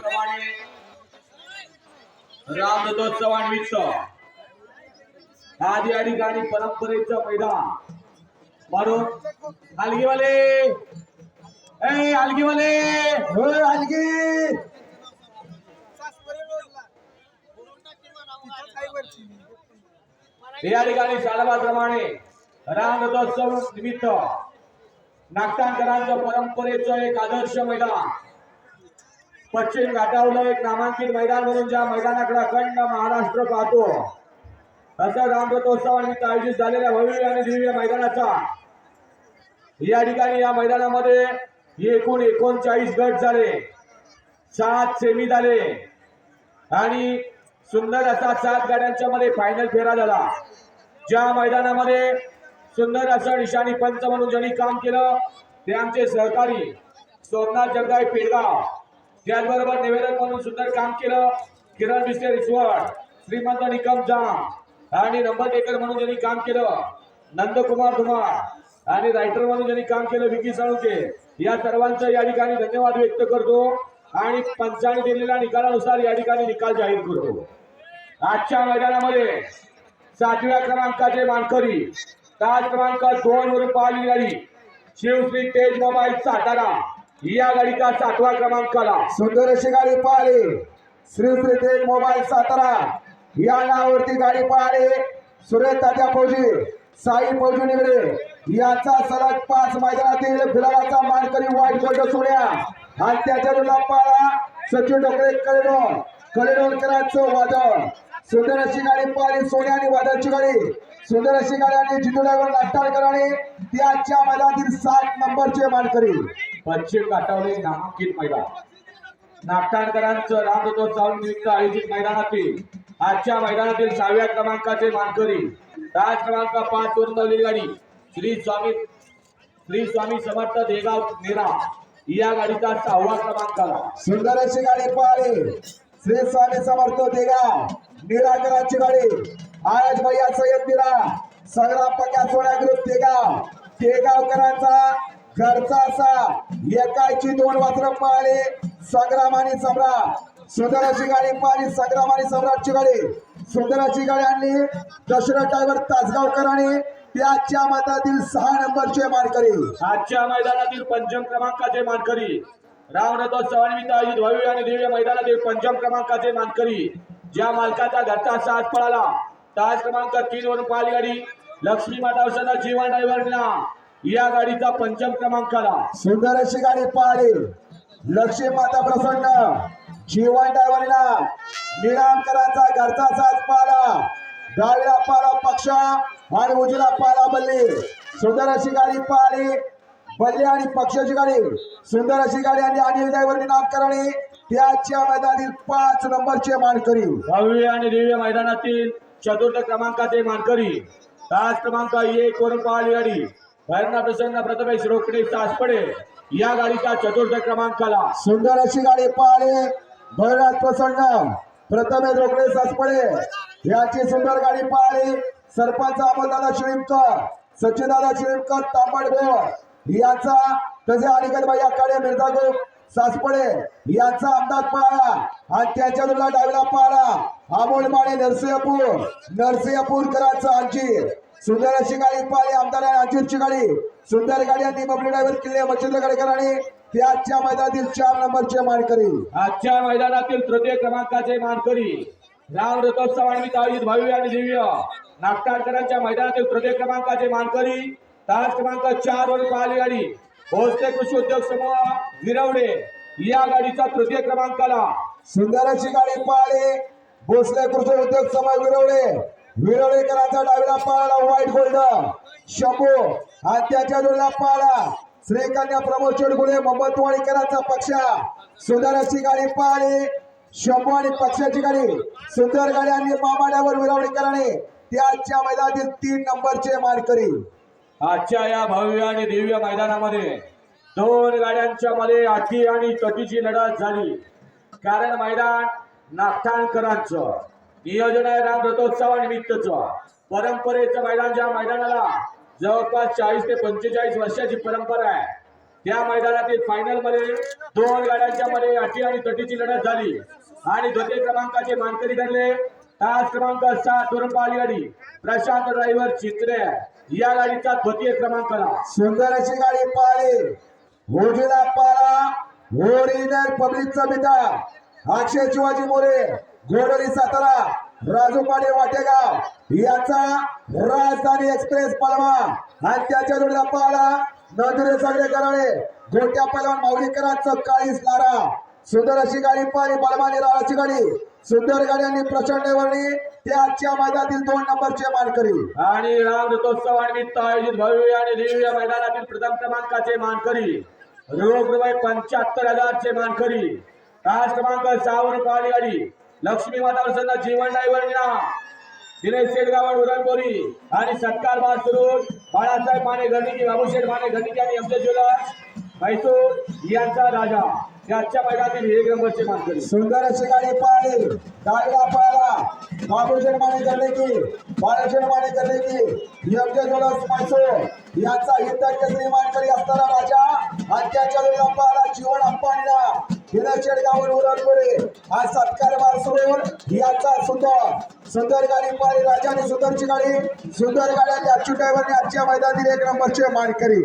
त्याचप्रमाणे रामरथोत्सवानिमित्त आधी या ठिकाणी परंपरेचं मैदान. मारून अलगीवाले ए अलगीवाले होय हलगी! या ठिकाणी शाळाप्रमाणे रामरथोत्सव निमित्त नागटांकरांचं परंपरेचं एक आदर्श मैदान. पश्चिम घाटावलं एक नामांकित मैदान म्हणून ज्या मैदानाकडे अखंड महाराष्ट्र पाहतो असं रामरथोत्सवानिमित्त आयोजित झालेल्या भव्य आणि दिव्य मैदानाचा या ठिकाणी या मैदानामध्ये एकूण एकोणचाळीस गट झाले सात सेमी झाले आणि सुंदर असा सात गाड्यांच्या मध्ये फायनल फेरा झाला. ज्या मैदानामध्ये सुंदर असं निशाणी पंच म्हणून ज्यांनी काम केलं ते आमचे सहकारी सोमनाथ जगदाय पेडगाव. त्याचबरोबर निवेदक म्हणून सुंदर काम केलं किरण मिस्टर रिसवड श्रीमंत निकम जाम आणि नंबर म्हणून ज्यांनी काम केलं नंदकुमार धुमाळ आणि रायटर म्हणून ज्यांनी काम केलं विकी साळुके या सर्वांचं या ठिकाणी धन्यवाद व्यक्त करतो. आणि पंचाने दिलेल्या निकालानुसार या ठिकाणी निकाल जाहीर करतो. आजच्या मैदानामध्ये सातव्या क्रमांकाचे मानकरी ताज क्रमांक दोन वरून पाहिली गाडी शिवश्री तेज मोबाईल सातारा. या गाडीचा सातवा क्रमांकाला सुंदर अशी गाडी पाहिली. श्री श्री तेज मोबाईल सातारा. या नावावरती गाडी पाहिली. सुरेश तात्या फौजी साई फौजी निगडे याचा सलग पाच मैदानातील फिरावाचा मानकरी वाईट गोल्ड सोड्या आणि त्याच्या रुला पाळा. सचिन डोकरे कलेडोन. कलेडोनकरांचं वादळ. सुंदर अशी गाडी पाहिली. सोन्या आणि वादळची गाडी. सुंदर अशी गाडी आणि जितू ड्रायव्हर आणि त्याच्या मैदानातील सात नंबरचे मानकरी. पश्चिम घाटावले नामांकित मैदान. नागठाणकरांचं रामरथोत्सव निमित्त आयोजित मैदानातील आजच्या मैदानातील सहाव्या क्रमांकाचे मानकरी राज क्रमांक पाच वरून धावलेली गाडी श्री स्वामी श्री स्वामी समर्थ देगाव नेरा. या गाडीचा सहावा क्रमांकाला सुंदर अशी गाडी पळाली श्री स्वामी समर्थ देगा निराकरांची गाडी. आयज भैया सय्यद मिरा संग्राम पक्या सोळा ग्रुप देगाव. देगावकरांचा घरचा असा एकाची दोन वस्त्र पळाली संग्राम आणि सम्राट. सुंदराची गाडी पळाली संग्राम आणि सम्राटची गाडी. सुंदराची गाडी आणली. दशरथ ड्रायव्हर तासगावकर त्याच्या मतातील सहा नंबरचे मानकरी. आजच्या मैदानातील पंचम क्रमांकाचे मानकरी. रामरथोत्सवानिमित्त आयोजित भव्य आणि दिव्य मैदानातील पंचम क्रमांकाचे मानकरी. ज्या मालकाचा घरचा साथ पळाला तास क्रमांक तीन वरून पाहिली गाडी. लक्ष्मी माता जीवन ड्रायव्हरला या गाडीचा पंचम क्रमांकाला सुंदर अशी गाडी पळाली. लक्ष्मी माता प्रसन्न. जीवन ड्रायव्हरला निळांकरांचा घरचा साथ पाला डावीला पाला पक्ष आणि उजवीला पाला बल्ली. सुंदर अशी गाडी पळाली. बल्ली आणि पक्षाची गाडी. सुंदर अशी गाडी आणि अनिल ड्रायव्हर नामकराने त्याच्या मैदानातील पाच नंबरचे मानकरी. भव्य आणि दिव्य मैदानातील चतुर्थ क्रमांकाचे मानकरी. ताज क्रमांक एक वरून पाहिली गाडी. भैरना प्रसन्न प्रथमेश रोकडे सासपडे. या गाडीचा चतुर्थ क्रमांकाला. सुंदर अशी गाडी पळाली भैरनाथ प्रसन्न प्रथमेश रोकडे सासपडे. याची सुंदर गाडी पळाली सरपंच अमलदादा शिळीमकर सचिनदादा शिळीमकर तांबडभोर याचा तसे अनिकेत भाई काळे मिर्झागो सासपडे. यांचा अंदाज पाळा आणि त्याच्या दुला डावीला पाळा. अमोल माने नरसिंहपूर नरसिंहपूरकरांचा अंजीर. सुंदर अशी गाडी पळाली आमदार आणि अंजीरची गाडी. सुंदर गाडी आणि बबली ड्रायव्हर किल्ले मच्छिंद्र गडकरांनी त्याच्या मैदानातील चार नंबरचे मानकरी. आजच्या मैदानातील तृतीय क्रमांकाचे मानकरी. राम रथोत्सवानिमित्त आयोजित भव्य आणि दिव्य. नागटाळकरांच्या मैदानातील तृतीय क्रमांकाचे मानकरी. ताज क्रमांक चार वर पाहिली गाडी. भोसले कृषी उद्योग समूह विरवडे. या गाडीचा तृतीय क्रमांकाला. सुंदर अशी गाडी पळाली भोसले कृषी उद्योग समाज विरवडे. विरोडेकरांचा डावीला पळाला व्हाईट गोल्ड शंभू आणि त्याच्या जोडीला पळाला. श्रीकन्या प्रमोद चोडगुळे मोहम्मदवाडीकरांचा पक्षा. सुंदर अशी गाडी पळाली शंभू आणि पक्षाची गाडी. सुंदर गाडी आणि मामाड्यावर विरवडेकरांनी त्याच्या मैदानातील तीन नंबरचे मानकरी. आजच्या या भव्य आणि दिव्य मैदानामध्ये दोन गाड्यांच्या मध्ये आठी आणि कटीची लढत झाली. कारण मैदान नागठाणकरांचं. नियोजन आहे राम रथोत्सवानिमित्तचं परंपरेचं मैदान ज्या मैदानाला जवळपास चाळीस ते पंचेचाळीस वर्षाची परंपरा आहे त्या मैदानातील फायनलमध्ये दोन गाड्यांच्या मध्ये अटी आणि तटीची लढत झाली. आणि द्वितीय क्रमांकाचे मानकरी ठरले. तास क्रमांक सात वरून गाडी प्रशांत ड्रायव्हर चित्रे. या गाडीचा द्वितीय क्रमांक आला सुंदर अशी गाडी पाहिली होजीला पाला होरिनर पब्लिकचा पिता अक्षय शिवाजी मोरे. गोडोली सातारा राजूपाडे वाटेगाव याचा राजधानी एक्सप्रेस पलवा आणि त्याच्या जोडीला पाला नंदुरे सगळे कराळे गोट्या पलवान माऊलीकरांचं काळीस लारा. सुंदर अशी गाडी पाहिली बलमानी राळाची गाडी. सुंदर गाड्यांनी प्रचंड वरणी. त्याच्या मैदानातील दोन नंबरचे मानकरी. आणि राम रथोत्सवानिमित्त आयोजित भव्य आणि दिव्य मैदानातील प्रथम क्रमांकाचे मानकरी. रोग रुपये पंच्याहत्तर हजारचे मानकरी. तास क्रमांक सहावर पाहिली गाडी लक्ष्मी माता प्रसन्न जीवन ड्रायव्हर दिनेश शेटगावड उरणबोरी आणि सत्कार बार करून बाळासाहेब माने घरनिकी बाबूशेठ माने घरनिकी आणि एमजे ज्वेलर्स म्हैसूर यांचा राजा. याच्या मैदानातील एक नंबरचे मानकरी. सुंदर असे गाडी पाहिली गाडीला पाहिला बाबूशेठ माने करले की माने करले की योग्य जोडस यांचा याचा हित केसरी मानकरी असताना राजा आजच्या त्याच्या वेळेला पाहिला जीवन अप्पांना. हिरशेड गावून उरणपुरे हा सत्कार मार याचा सुद्धा सुंदर गाडी पाहिली राजा सुंदरची गाडी. सुंदर गाड्या अच्युत आजच्या मैदानातील एक नंबरचे मानकरी.